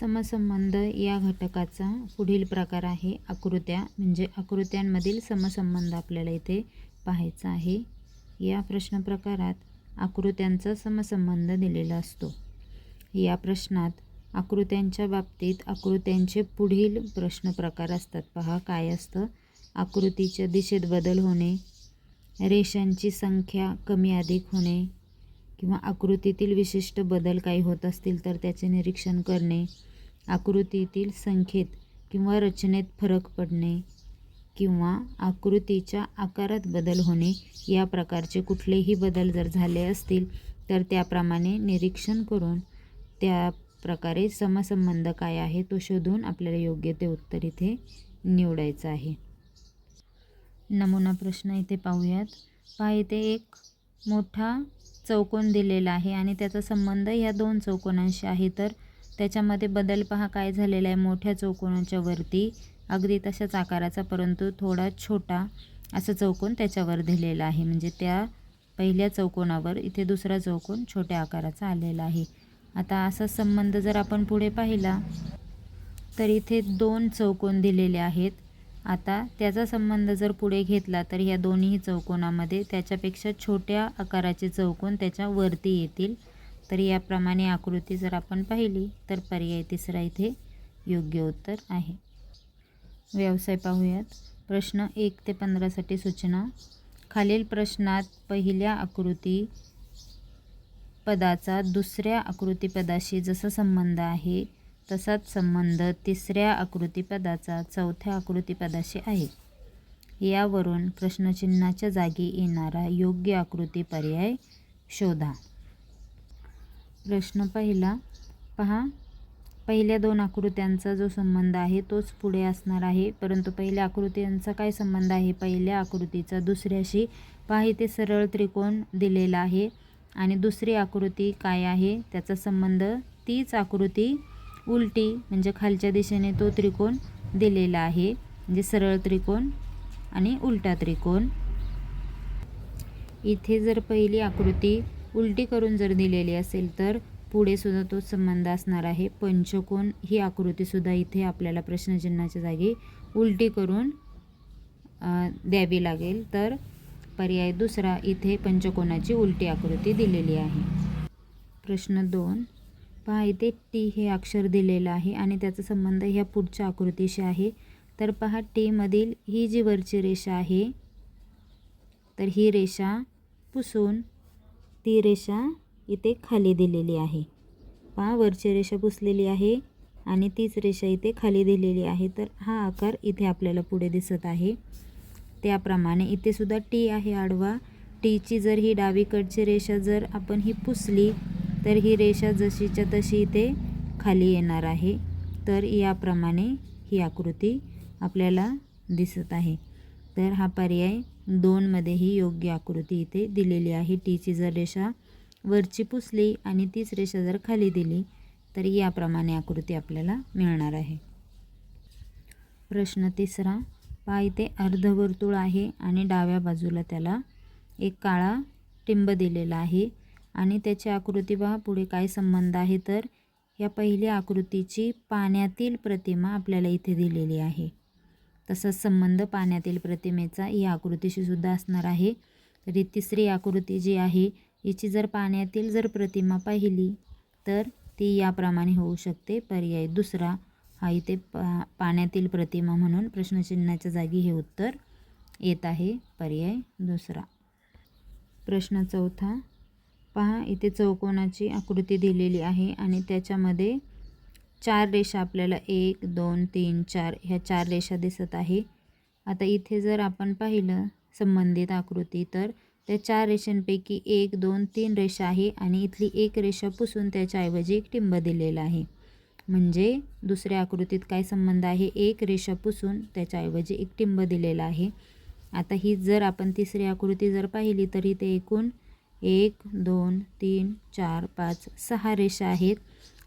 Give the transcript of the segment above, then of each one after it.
समसंबंध या घटकाचा पुढील प्रकार आहे आकृत्या. म्हणजे आकृत्यांमधील समसंबंध आपल्याला इथे पाहायचा आहे. या प्रश्न प्रकारात आकृत्यांचा समसंबंध दिलेला असतो. या प्रश्नात आकृत्यांच्या बाबतीत आकृत्यांचे पुढील प्रश्न प्रकार असतात. पहा काय असतं? आकृतीच्या दिशेत बदल होणे रेषांची संख्या कमी अधिक होणे किंवा आकृतीतील विशिष्ट बदल काही होत असतील तर त्याचे निरीक्षण करणे आकृतीतील संख्येत किंवा रचनेत फरक पडणे किंवा आकृतीच्या आकारात बदल होणे या प्रकारचे कुठलेही बदल जर झाले असतील तर त्याप्रमाणे निरीक्षण करून त्या प्रकारे समसंबंध काय आहे तो शोधून आपल्याला योग्य ते उत्तर इथे निवडायचं आहे. नमुना प्रश्न इथे पाहूयात. पहा इथे एक मोठा चौकोन दिलेला आहे आणि त्याचा संबंध या दोन चौकोनांशी आहे. तर त्याच्यामध्ये बदल पहा काय झालेला आहे मोठ्या चौकोनाच्या वरती. अगदी तशाच आकाराचा परंतु थोडा छोटा असं चौकोन त्याच्यावर दिलेला आहे. म्हणजे त्या पहिल्या चौकोनावर इथे दुसरा चौकोन छोट्या आकाराचा आलेला आहे. आता असा संबंध जर आपण पुढे पाहिला तर इथे दोन चौकोन दिलेले आहेत. आता त्याचा संबंध जर पुढे घेतला तर ह्या दोन्ही चौकोनामध्ये त्याच्यापेक्षा छोट्या आकाराचे चौकोन त्याच्या वरती येतील. तर याप्रमाणे आकृती जर आपण पाहिली तर पर्याय तिसरा इथे योग्य उत्तर आहे. व्यवसाय पाहूयात. प्रश्न एक ते पंधरासाठी सूचना. खालील प्रश्नात पहिल्या आकृती पदाचा दुसऱ्या आकृतीपदाशी जसा संबंध आहे तसाच संबंध तिसऱ्या आकृतीपदाचा चौथ्या आकृतीपदाशी आहे. यावरून प्रश्नचिन्हाच्या जागी येणारा योग्य आकृती पर्याय शोधा. प्रश्न पहिला. पहा पहिल्या दोन आकृत्यांचा जो संबंध आहे तोच पुढे असणार आहे परंतु पहिल्या आकृत्यांचा काय संबंध आहे? पहिल्या आकृतीचा दुसऱ्याशी पहा इथे सरळ त्रिकोण दिलेला आहे. आणि दुसरी आकृती काय आहे? त्याचा संबंध तीच आकृती उलटी म्हणजे खालच्या दिशेने तो त्रिकोण दिलेला आहे. म्हणजे सरळ त्रिकोण आणि उलटा त्रिकोण. इथे जर पहिली आकृती उलटी करून जर दिलेली असेल तर पुढे सुद्धा तो संबंध असणार आहे. पंचकोन ही आकृतीसुद्धा इथे आपल्याला प्रश्नचिन्हाच्या जागी उलटी करून द्यावी लागेल. तर पर्याय दुसरा इथे पंचकोनाची उलटी आकृती दिलेली आहे. प्रश्न दोन. पहा इथे टी हे अक्षर दिलेलं आहे आणि त्याचा संबंध ह्या पुढच्या आकृतीशी आहे. तर पहा टीमधील ही जी वरची रेषा आहे तर ही रेषा पुसून ती रेषा इथे खाली दिलेली आहे. पहा वरची रेषा पुसलेली आहे आणि तीच रेषा इथे खाली दिलेली आहे. तर हा आकार इथे आपल्याला पुढे दिसत आहे. त्याप्रमाणे इथे सुद्धा टी आहे आडवा. टीची जर ही डावीकडची रेषा जर आपण ही पुसली तर ही रेषा जशीच्या तशी इथे खाली येणार आहे. तर याप्रमाणे ही आकृती आपल्याला दिसत आहे. तर हा पर्याय दोनमध्ये ही योग्य आकृती इथे दिलेली आहे. टीची जर रेषा वरची पुसली आणि तीच रेषा जर खाली दिली तर याप्रमाणे आकृती आपल्याला मिळणार आहे. प्रश्न तिसरा पहा इथे अर्धवर्तुळ आहे आणि डाव्या बाजूला त्याला एक काळा टिंब दिलेला आहे. आणि त्याची आकृती पहा पुढे काय संबंध आहे तर या पहिल्या आकृतीची पाण्यातील प्रतिमा आपल्याला इथे दिलेली आहे. तसाच संबंध पाण्यातील प्रतिमेचा या आकृतीशी सुद्धा असणार आहे. तरी तिसरी आकृती जी आहे हिची जर पाण्यातील जर प्रतिमा पाहिली तर ती याप्रमाणे होऊ शकते. पर्याय दुसरा हा इथे पा पाण्यातील प्रतिमा म्हणून प्रश्नचिन्हाच्या जागी हे उत्तर येत आहे. पर्याय दुसरा. प्रश्न चौथा पहा इथे चौकोनाची आकृती दिलेली आहे आणि त्याच्यामध्ये चार रेषा आपल्याला एक दोन तीन चार ह्या चार रेषा दिसत आहे. आता इथे जर आपण पाहिलं संबंधित आकृती तर त्या चार रेषांपैकी एक दोन तीन रेषा आहे आणि इथली एक रेषा पुसून त्याच्याऐवजी एक टिंब दिलेला आहे. म्हणजे दुसऱ्या आकृतीत काय संबंध आहे? एक रेषा पुसून त्याच्याऐवजी एक टिंब दिलेला आहे. आता ही जर आपण तिसरी आकृती जर पाहिली तर इथे एकूण एक दोन तीन चार पाच सहा रेषा आहेत.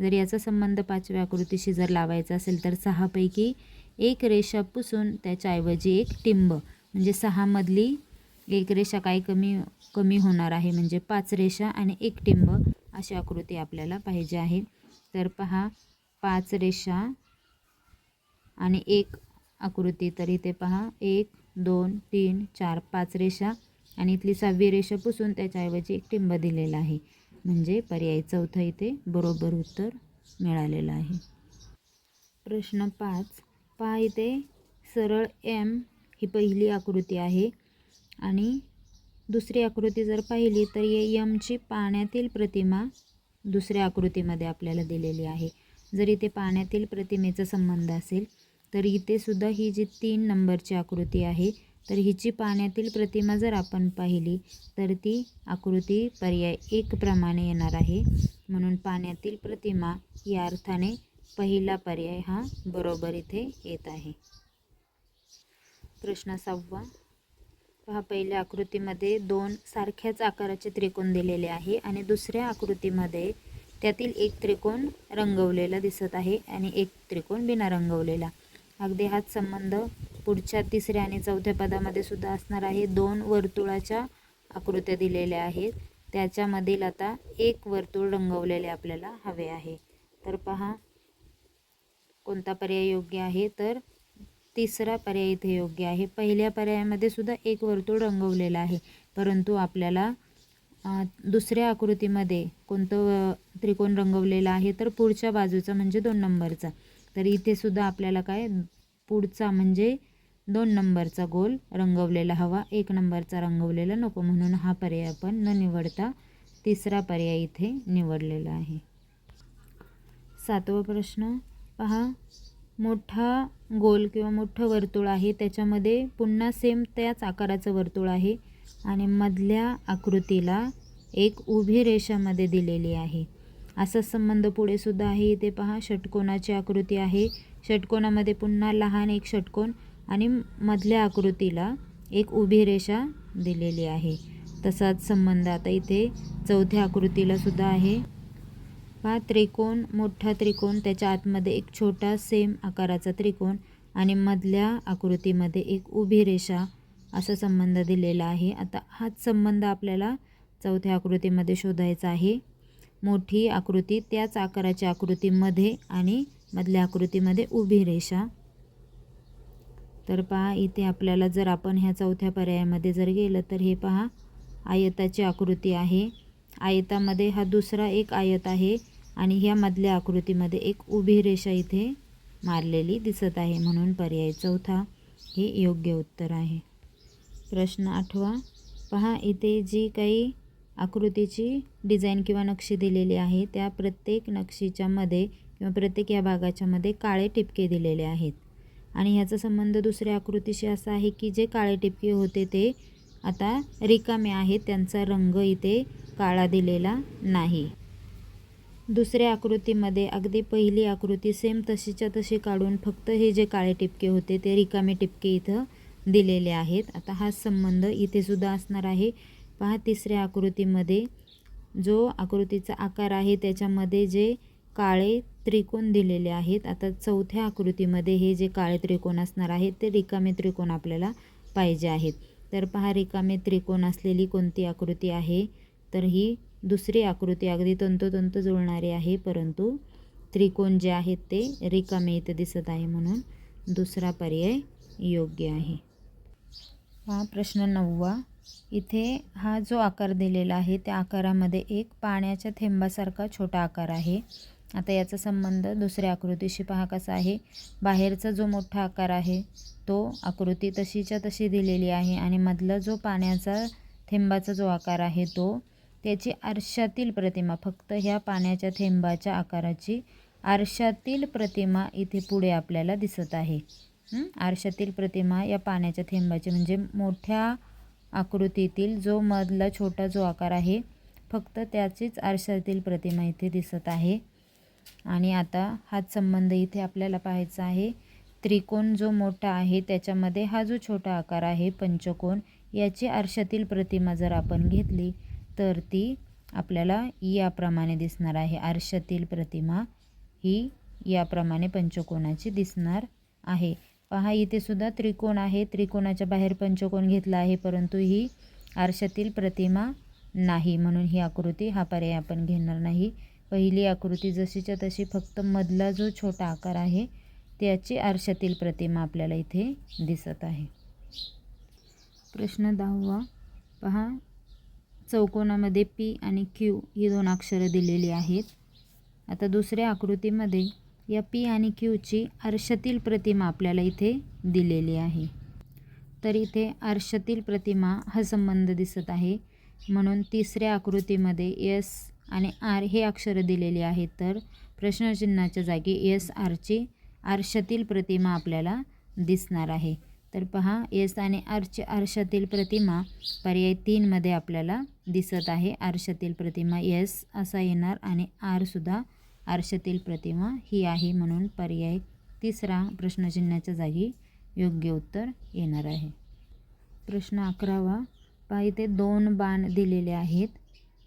जर याचा संबंध पाचव्या आकृतीशी जर लावायचा असेल तर सहापैकी एक रेषा पुसून त्याच्याऐवजी एक टिंब. म्हणजे सहामधली एक रेषा काय कमी कमी होणार आहे म्हणजे पाच रेषा आणि एक टिंब अशी आकृती आपल्याला पाहिजे आहे. तर पहा पाच रेषा आणि एक आकृती. तर इथे पहा एक दोन तीन चार पाच रेषा आणि इथली सहावी रेषा पुसून त्याच्याऐवजी एक टिंब दिलेला आहे. म्हणजे पर्याय चौथा इथे बरोबर उत्तर मिळालेलं आहे. प्रश्न पाच. पा इथे सरळ एम ही पहिली आकृती आहे. आणि दुसरी आकृती जर पाहिली तर ये यमची पाण्यातील प्रतिमा दुसऱ्या आकृतीमध्ये आपल्याला दिलेली आहे. जर इथे पाण्यातील प्रतिमेचा संबंध असेल तर इथे सुद्धा ही जी तीन नंबरची आकृती आहे तर हिची पाण्यातील प्रतिमा जर आपण पाहिली तर ती आकृती पर्याय एक प्रमाणे येणार आहे. म्हणून पाण्यातील प्रतिमा या अर्थाने पहिला पर्याय हा बरोबर इथे येत आहे. प्रश्न सहावा. पहा पहिल्या आकृतीमध्ये दोन सारख्याच आकाराचे त्रिकोण दिलेले आहे आणि दुसऱ्या आकृतीमध्ये त्यातील एक त्रिकोण रंगवलेला दिसत आहे आणि एक त्रिकोण बिना रंगवलेला. अगदी हाच संबंध पुढच्या तिसऱ्या आणि चौथ्या पदामध्ये सुद्धा असणार आहे. दोन वर्तुळाच्या आकृत्या दिलेल्या आहेत. त्याच्यामधील आता एक वर्तुळ रंगवलेले आपल्याला हवे आहे. तर पहा कोणता पर्याय योग्य आहे? तर तिसरा पर्याय इथे योग्य आहे. पहिल्या पर्यायामध्ये सुद्धा एक वर्तुळ रंगवलेलं आहे. परंतु आपल्याला दुसऱ्या आकृतीमध्ये कोणतं त्रिकोण रंगवलेलं आहे? तर पुढच्या बाजूचा म्हणजे दोन नंबरचा. तर इथे सुद्धा आपल्याला काय? पुढचा म्हणजे दोन नंबरचा गोल रंगवलेला हवा एक नंबरचा रंगवलेला नको म्हणून हा पर्याय आपण न निवडता तिसरा पर्याय इथे निवडलेला आहे. सातवा प्रश्न पहा मोठा गोल किंवा मोठं वर्तुळ आहे त्याच्यामध्ये पुन्हा सेम त्याच आकाराचं वर्तुळ आहे आणि मधल्या आकृतीला एक उभी रेषामध्ये दिलेली आहे. असा संबंध पुढे सुद्धा आहे. इथे पहा षटकोनाची आकृती आहे. षटकोनामध्ये पुन्हा लहान एक षटकोन आणि मधल्या आकृतीला एक उभी रेषा दिलेली आहे. तसाच संबंध आता इथे चौथ्या आकृतीला सुद्धा आहे. पहा त्रिकोण मोठा त्रिकोण त्याच्या आतमध्ये एक छोटा सेम आकाराचा त्रिकोण आणि मधल्या आकृतीमध्ये एक उभी रेषा असा संबंध दिलेला आहे. आता हाच संबंध आपल्याला चौथ्या आकृतीमध्ये शोधायचा आहे. मोठी आकृती त्याच आकाराच्या आकृतीमध्ये आणि मधल्या आकृतीमध्ये उभी रेषा तर पहा इथे आपल्याला जर आपण ह्या चौथ्या पर्यायामध्ये जर गेलं तर हे पहा आयताची आकृती आहे. आयतामध्ये हा दुसरा एक आयत आहे आणि ह्यामधल्या आकृतीमध्ये एक उभी रेषा इथे मारलेली दिसत आहे म्हणून पर्याय चौथा हे योग्य उत्तर आहे. प्रश्न आठवा पहा इथे जी काही आकृतीची डिझाईन किंवा नक्षी दिलेली आहे त्या प्रत्येक नक्षीच्यामध्ये किंवा प्रत्येक या भागाच्यामध्ये काळे टिपके दिलेले आहेत. आणि ह्याचा संबंध दुसऱ्या आकृतीशी असा आहे की जे काळे टिपके होते ते आता रिकामे आहेत त्यांचा रंग इथे काळा दिलेला नाही. दुसऱ्या आकृतीमध्ये अगदी पहिली आकृती सेम तशीच्या तशी काढून फक्त हे जे काळे टिपके होते ते रिकामे टिपके इथं दिलेले आहेत. आता हा संबंध इथे सुद्धा असणार आहे. पहा तिसऱ्या आकृतीमध्ये जो आकृतीचा आकार आहे त्याच्यामध्ये जे काळे त्रिकोण दिलेले आहेत. आता चौथ्या आकृतीमध्ये हे जे काळे त्रिकोण असणार आहेत ते रिकामे त्रिकोण आपल्याला पाहिजे आहेत. तर पहा रिकामे त्रिकोण असलेली कोणती आकृती आहे? तर ही दुसरी आकृती अगदी तंतोतंत जुळणारी आहे परंतु त्रिकोण जे आहेत ते रिकामे इथं दिसत आहे म्हणून दुसरा पर्याय योग्य आहे. हा प्रश्न नववा. इथे हा जो आकार दिलेला आहे त्या आकारामध्ये एक पाण्याच्या थेंबासारखा छोटा आकार आहे. आता याचा संबंध दुसऱ्या आकृतीशी पहा कसा आहे. बाहेरचा जो मोठा आकार आहे तो आकृती तशीच्या तशी दिलेली आहे आणि मधला जो पाण्याचा थेंबाचा जो आकार आहे तो त्याची आरशातील प्रतिमा फक्त ह्या पाण्याच्या थेंबाच्या आकाराची आरशातील प्रतिमा इथे पुढे आपल्याला दिसत आहे. आरशातील प्रतिमा या पाण्याच्या थेंबाची म्हणजे मोठ्या आकृतीतील जो मधला छोटा जो आकार आहे फक्त त्याचीच आरशातील प्रतिमा इथे दिसत आहे. आणि आता हाच संबंध इथे आपल्याला पाहायचा आहे. त्रिकोण जो मोठा आहे त्याच्यामध्ये हा जो छोटा आकार आहे पंचकोन याची आरशातील प्रतिमा जर आपण घेतली तर ती आपल्याला याप्रमाणे दिसणार आहे. आरशातील प्रतिमा ही याप्रमाणे पंचकोनाची दिसणार आहे. पहा इथे सुद्धा त्रिकोण आहे. त्रिकोणाच्या बाहेर पंचकोन घेतला आहे परंतु ही आरशातील प्रतिमा नाही. म्हणून ही आकृती हा पर्याय आपण घेणार नाही. पहिली आकृती जशीच्या तशी फक्त मधला जो छोटा आकार आहे त्याची आरशातील प्रतिमा आपल्याला इथे दिसत आहे. प्रश्न दहावा. पहा चौकोनामध्ये पी आणि क्यू ही दोन अक्षरं दिलेली आहेत. आता दुसऱ्या आकृतीमध्ये या पी आणि क्यूची आरशातील प्रतिमा आपल्याला इथे दिलेली आहे. तर इथे आरशातील प्रतिमा हा संबंध दिसत आहे. म्हणून तिसऱ्या आकृतीमध्ये एस आणि आर हे अक्षरं दिलेली आहेत तर प्रश्नचिन्हाच्या जागी एस आरची आरशातील प्रतिमा आपल्याला दिसणार आहे. तर पहा एस आणि आरची आरशातील प्रतिमा पर्याय तीनमध्ये आपल्याला दिसत आहे. आरशातील प्रतिमा एस असा येणार आणि आरसुद्धा आरशातील प्रतिमा ही आहे म्हणून पर्याय तिसरा प्रश्नचिन्हाच्या जागी योग्य उत्तर येणार आहे. प्रश्न अकरावा पाहिजे दोन बाण दिलेले आहेत.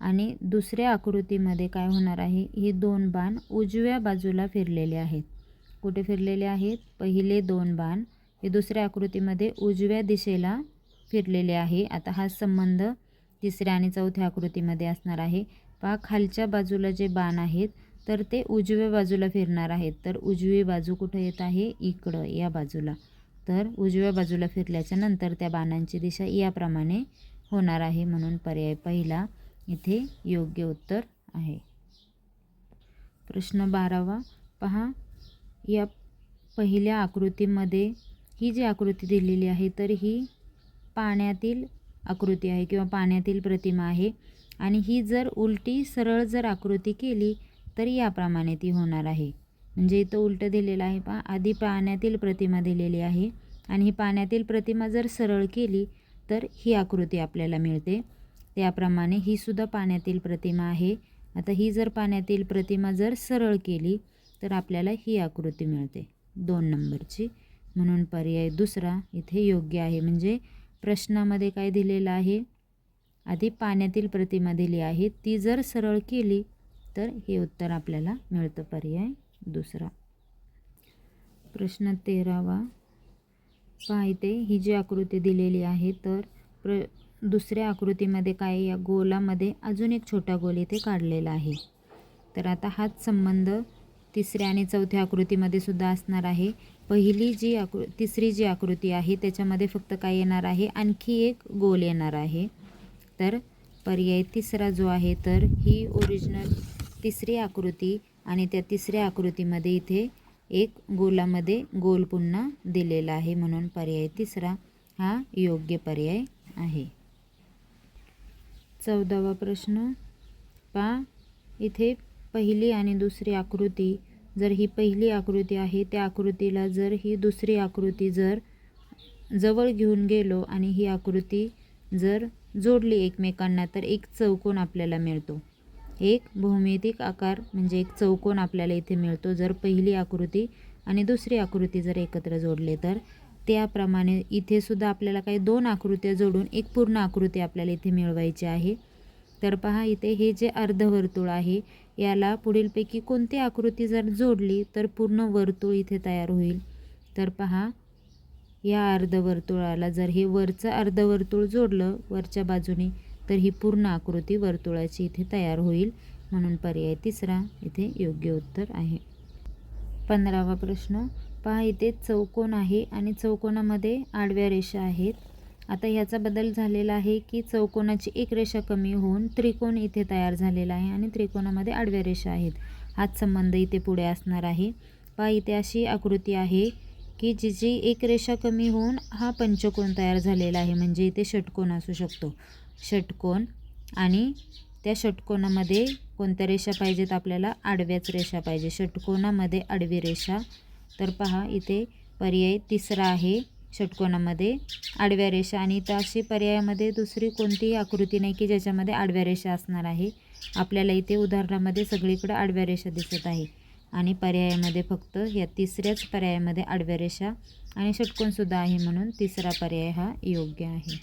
आणि दुसऱ्या आकृतीमध्ये काय होणार आहे? हे दोन बाण उजव्या बाजूला फिरलेले आहेत. कुठे फिरलेले आहेत? पहिले दोन बाण. हे दुसऱ्या आकृतीमध्ये उजव्या दिशेला फिरलेले आहे. आता हा संबंध तिसऱ्या आणि चौथ्या आकृतीमध्ये असणार आहे. पहा खालच्या बाजूला जे बाण आहेत तर ते उजव्या बाजूला फिरणार आहेत. तर उजवी बाजू कुठं येत आहे? इकडं या बाजूला. तर उजव्या बाजूला फिरल्याच्या नंतर त्या बाणांची दिशा याप्रमाणे होणार आहे. म्हणून पर्याय पहिला इथे योग्य उत्तर आहे. प्रश्न बारावा. पहा या पहिल्या आकृतीमध्ये ही जी आकृती दिलेली आहे तर ही पाण्यातील आकृती आहे किंवा पाण्यातील प्रतिमा आहे. आणि ही जर उलटी सरळ जर आकृती केली तर याप्रमाणे ती होणार आहे. म्हणजे इथं उलटं दिलेलं आहे पहा आधी पाण्यातील प्रतिमा दिलेली आहे. आणि ही पाण्यातील प्रतिमा जर सरळ केली तर ही आकृती आपल्याला मिळते. त्याप्रमाणे ही सुद्धा पाण्यातील प्रतिमा आहे. आता ही जर पाण्यातील प्रतिमा जर सरळ केली तर आपल्याला ही आकृती मिळते. दोन नंबरची. म्हणून पर्याय दुसरा इथे योग्य आहे. म्हणजे प्रश्नामध्ये काय दिलेलं आहे? आधी पाण्यातील प्रतिमा दिली आहे. ती जर सरळ केली तर हे उत्तर आपल्याला मिळतं. पर्याय दुसरा. प्रश्न तेरावा. पहा ही जी आकृती दिलेली आहे तर प्र दुसऱ्या आकृतीमध्ये काय या गोलामध्ये अजून एक छोटा गोल इथे काढलेला आहे. तर आता हाच संबंध तिसऱ्या आणि चौथ्या आकृतीमध्ये सुद्धा असणार आहे. पहिली जी आकृ तिसरी जी आकृती आहे त्याच्यामध्ये फक्त काय येणार आहे? आणखी एक गोल येणार आहे. तर पर्याय तिसरा जो आहे तर ही ओरिजिनल तिसरी आकृती आणि त्या तिसऱ्या आकृतीमध्ये इथे एक गोलामध्ये गोल पुन्हा दिलेला आहे म्हणून पर्याय तिसरा हा योग्य पर्याय आहे. चौदावा प्रश्न. पा. इथे पहिली आणि दुसरी आकृती. जर ही पहिली आकृती आहे त्या आकृतीला जर ही दुसरी आकृती जर जवळ घेऊन गेलो आणि ही आकृती जर जोडली एकमेकांना तर एक चौकोन आपल्याला मिळतो. एक भौमितिक आकार म्हणजे एक चौकोन आपल्याला इथे मिळतो. जर पहिली आकृती आणि दुसरी आकृती जर एकत्र जोडले तर त्याप्रमाणे इथे सुद्धा आपल्याला काही दोन आकृत्या जोडून एक पूर्ण आकृती आपल्याला इथे मिळवायची आहे. तर पहा इथे हे जे अर्धवर्तुळ आहे याला पुढीलपैकी कोणती आकृती जर जोडली तर पूर्ण वर्तुळ इथे तयार होईल. तर पहा या अर्धवर्तुळाला जर हे वरचं अर्धवर्तुळ जोडलं वरच्या बाजूने तर ही पूर्ण आकृती वर्तुळाची इथे तयार होईल. म्हणून पर्याय तिसरा इथे योग्य उत्तर आहे. पंधरावा प्रश्न पहा इथे चौकोन आहे आणि चौकोनामध्ये आडव्या रेषा आहेत. आता ह्याचा बदल झालेला आहे की चौकोनाची एक रेषा कमी होऊन त्रिकोण इथे तयार झालेला आहे आणि त्रिकोणामध्ये आडव्या रेषा आहेत. हाच संबंध इथे पुढे असणार आहे. पहा इथे अशी आकृती आहे की जिची एक रेषा कमी होऊन हा पंचकोन तयार झालेला आहे. म्हणजे इथे षटकोन असू शकतो. षटकोन आणि त्या षटकोनामध्ये कोणत्या रेषा पाहिजेत? आपल्याला आडव्याच रेषा पाहिजे. षटकोनामध्ये आडवी रेषा तर पहा इथे पर्याय तिसरा आहे षटकोनामध्ये. आडव्या रेषा आणि इथं अशी पर्यायामध्ये दुसरी कोणतीही आकृती नाही की ज्याच्यामध्ये आडव्या रेषा असणार आहे. आपल्याला इथे उदाहरणामध्ये सगळीकडे आडव्या रेषा दिसत आहे. आणि पर्यायामध्ये फक्त या तिसऱ्याच पर्यायामध्ये आडव्या रेषा आणि षटकोनसुद्धा आहे म्हणून तिसरा पर्याय हा योग्य आहे.